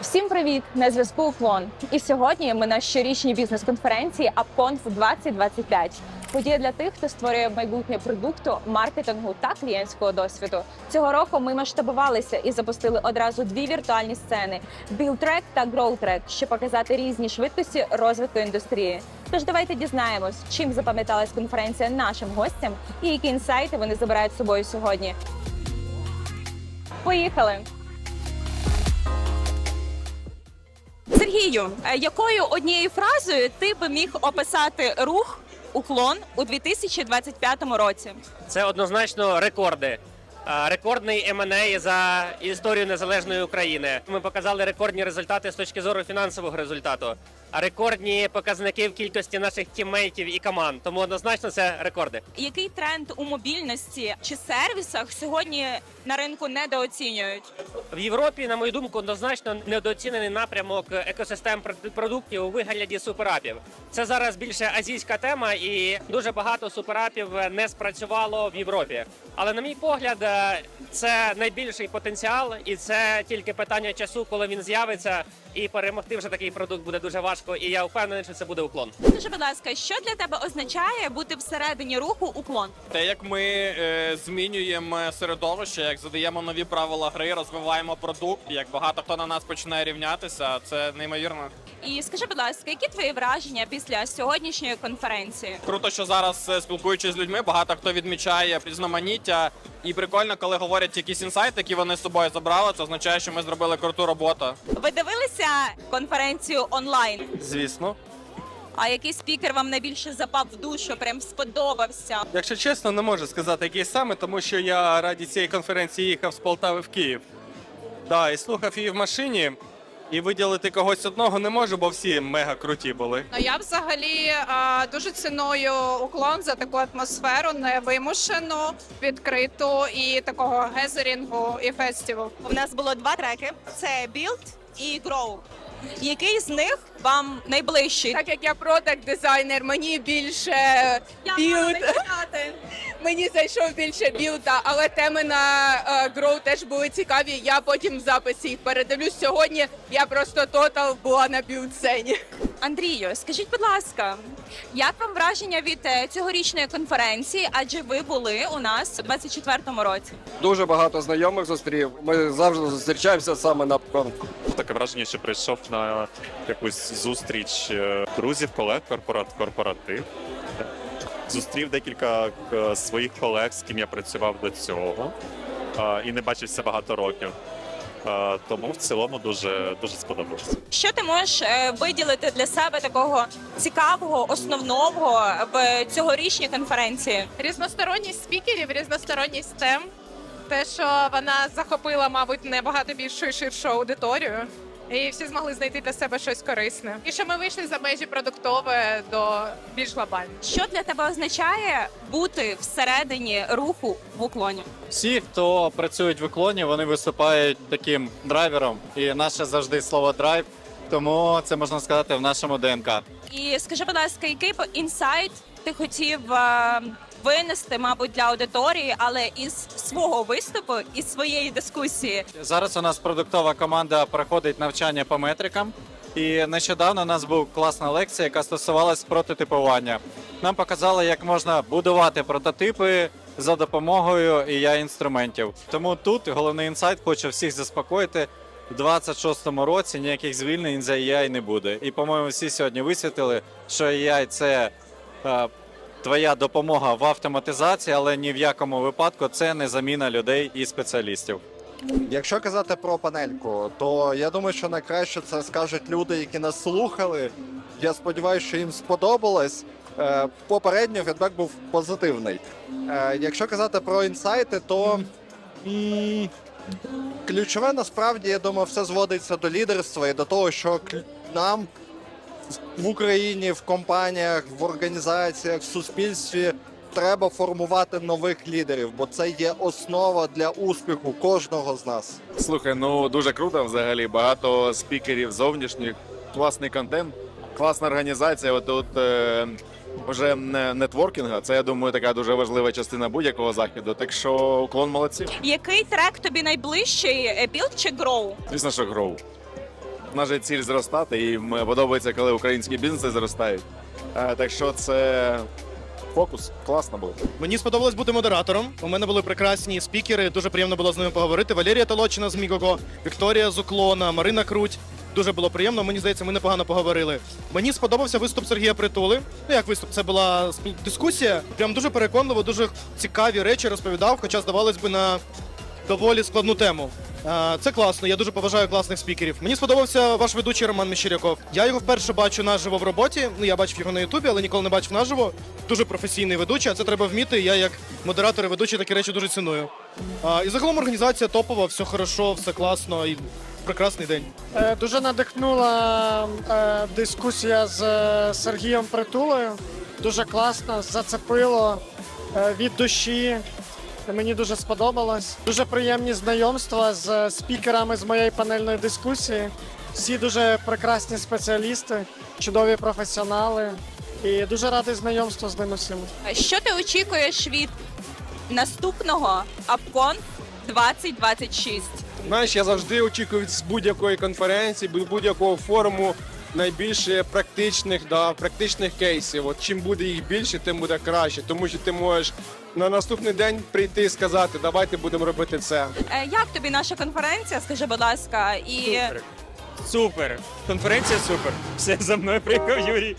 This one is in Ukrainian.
Всім привіт! На зв'язку Уклон. І сьогодні ми на щорічній бізнес-конференції UpConf 2025. Подія для тих, хто створює майбутнє продукту, маркетингу та клієнтського досвіду. Цього року ми масштабувалися і запустили одразу дві віртуальні сцени: BuildTrack та GrowTrack, щоб показати різні швидкості розвитку індустрії. Тож давайте дізнаємось, чим запам'яталась конференція нашим гостям і які інсайти вони забирають з собою сьогодні. Поїхали! Сергію, е, якою однією фразою ти би міг описати рух уклон у 2025 році? Це однозначно рекорди. Рекордний M&A за історію незалежної України. Ми показали рекордні результати з точки зору фінансового результату, рекордні показники в кількості наших тіммейтів і команд. Тому однозначно це рекорди. Який тренд у мобільності чи сервісах сьогодні на ринку недооцінюють? В Європі, на мою думку, однозначно недооцінений напрямок екосистем продуктів у вигляді суперапів. Це зараз більше азійська тема, і дуже багато суперапів не спрацювало в Європі. Але на мій погляд, е, це найбільший потенціал, і це тільки питання часу, коли він з'явиться. І перемогти вже такий продукт буде дуже важко. І я впевнений, що це буде уклон. Скажи, будь ласка, що для тебе означає бути всередині руху уклон? Те, як ми е, змінюємо середовище, як задаємо нові правила гри, розвиваємо продукт, як багато хто на нас починає рівнятися, це неймовірно. І скажи, будь ласка, які твої враження після сьогоднішньої конференції? Круто, що зараз е, спілкуючись з людьми, багато хто відмічає різноманіття. І прикольно, коли говорять якісь інсайти, які вони з собою забрали, це означає, що ми зробили круту роботу. Ви дивилися конференцію онлайн? Звісно, А який спікер вам найбільше запав в душу, прям сподобався? якщо чесно, не можу сказати, який саме, тому що я раді цієї конференції їхав з Полтави в Київ. Да, і слухав її в машині, і виділити когось одного не можу, бо всі мега круті були. Ну, я взагалі а, дуже ціную уклон за таку атмосферу, невимушену, відкриту і такого гезерінгу і фестиву. У нас було два треки: це Build і Grow. Який з них вам найближчий? Так як я продакт дизайнер, мені більше білд. Мені зайшов більше білда, але теми на е, Grow теж були цікаві. Я потім в записі їх передивлюсь. Сьогодні я просто тотал була на білд сцені. Андрію, скажіть, будь ласка, як вам враження від е, цьогорічної конференції? Адже ви були у нас у 24-му році. Дуже багато знайомих зустрів. Ми завжди зустрічаємося саме на конф. Таке враження, що прийшов на якусь зустріч е, друзів, колег, корпорат, корпоратив. Зустрів декілька е, своїх колег, з ким я працював до цього, е, і не бачився багато років. Тому в цілому дуже дуже сподобалося. Що ти можеш виділити для себе такого цікавого, основного в цьогорічній конференції? Різносторонність спікерів, різносторонність тем. Те, що вона захопила, мабуть, набагато більшу і ширшу аудиторію. І всі змогли знайти для себе щось корисне. І що ми вийшли за межі продуктове до більш глобального. Що для тебе означає бути всередині руху в уклоні? Всі, хто працюють в уклоні, вони виступають таким драйвером. І наше завжди слово драйв. Тому це можна сказати в нашому ДНК. І скажи, будь ласка, який інсайт ти хотів е, винести, мабуть, для аудиторії, але із свого виступу, із своєї дискусії? Зараз у нас продуктова команда проходить навчання по метрикам. І нещодавно у нас була класна лекція, яка стосувалась прототипування. Нам показали, як можна будувати прототипи за допомогою AI інструментів. Тому тут головний інсайт хочу всіх заспокоїти. У 26-му році ніяких звільнень за AI не буде. І, по-моєму, всі сьогодні висвітили, що AI – це е, твоя допомога в автоматизації, але ні в якому випадку це не заміна людей і спеціалістів. Якщо казати про панельку, то я думаю, що найкраще це скажуть люди, які нас слухали. Я сподіваюся, що їм сподобалось. Е, Попередньо фідбек був позитивний. Е, Якщо казати про інсайти, то ключове насправді, я думаю, все зводиться до лідерства і до того, що нам в Україні, в компаніях, в організаціях, в суспільстві треба формувати нових лідерів, бо це є основа для успіху кожного з нас. Слухай, ну дуже круто взагалі. Багато спікерів зовнішніх, класний контент, класна організація. От тут е, вже не нетворкінга. Це я думаю, така дуже важлива частина будь-якого заходу. Так що уклон молодці. Який трек тобі найближчий? е, Build чи Grow? Звісно, що гроу. Же ціль зростати, і мені подобається, коли українські бізнеси зростають. Е, Так що це фокус, класно було. Мені сподобалось бути модератором. У мене були прекрасні спікери. Дуже приємно було з ними поговорити. Валерія Толочина з Мігого, Вікторія з Уклона, Марина Круть. Дуже було приємно. Мені здається, ми непогано поговорили. Мені сподобався виступ Сергія Притули. Ну як виступ, це була дискусія. Прям дуже переконливо, дуже цікаві речі розповідав, хоча здавалось би на доволі складну тему. Е, Це класно, я дуже поважаю класних спікерів. Мені сподобався ваш ведучий Роман Міщиряков. Я його вперше бачу наживо в роботі. Ну я бачив його на Ютубі, але ніколи не бачив наживо. Дуже професійний ведучий, а це треба вміти. Я як модератор і ведучий такі речі дуже ціную. А, І загалом організація топова, все хорошо, все класно і прекрасний день. Е, Дуже надихнула е, дискусія з е, Сергієм Притулою. Дуже класно, зацепило е, від душі. Мені дуже сподобалось. Дуже приємні знайомства з е, спікерами з моєї панельної дискусії. Всі дуже прекрасні спеціалісти, чудові професіонали. І дуже радий знайомству з ними всіма. Що ти очікуєш від наступного Апкон 2026? Знаєш, я завжди очікую з будь-якої конференції, будь- будь-якого форуму найбільше практичних, да, практичних кейсів. От чим буде їх більше, тим буде краще. Тому що ти можеш на наступний день прийти і сказати, давайте будемо робити це. Е, Як тобі наша конференція? Скажи, будь ласка, і Супер. Конференція супер. Все за мною приїхав Юрій.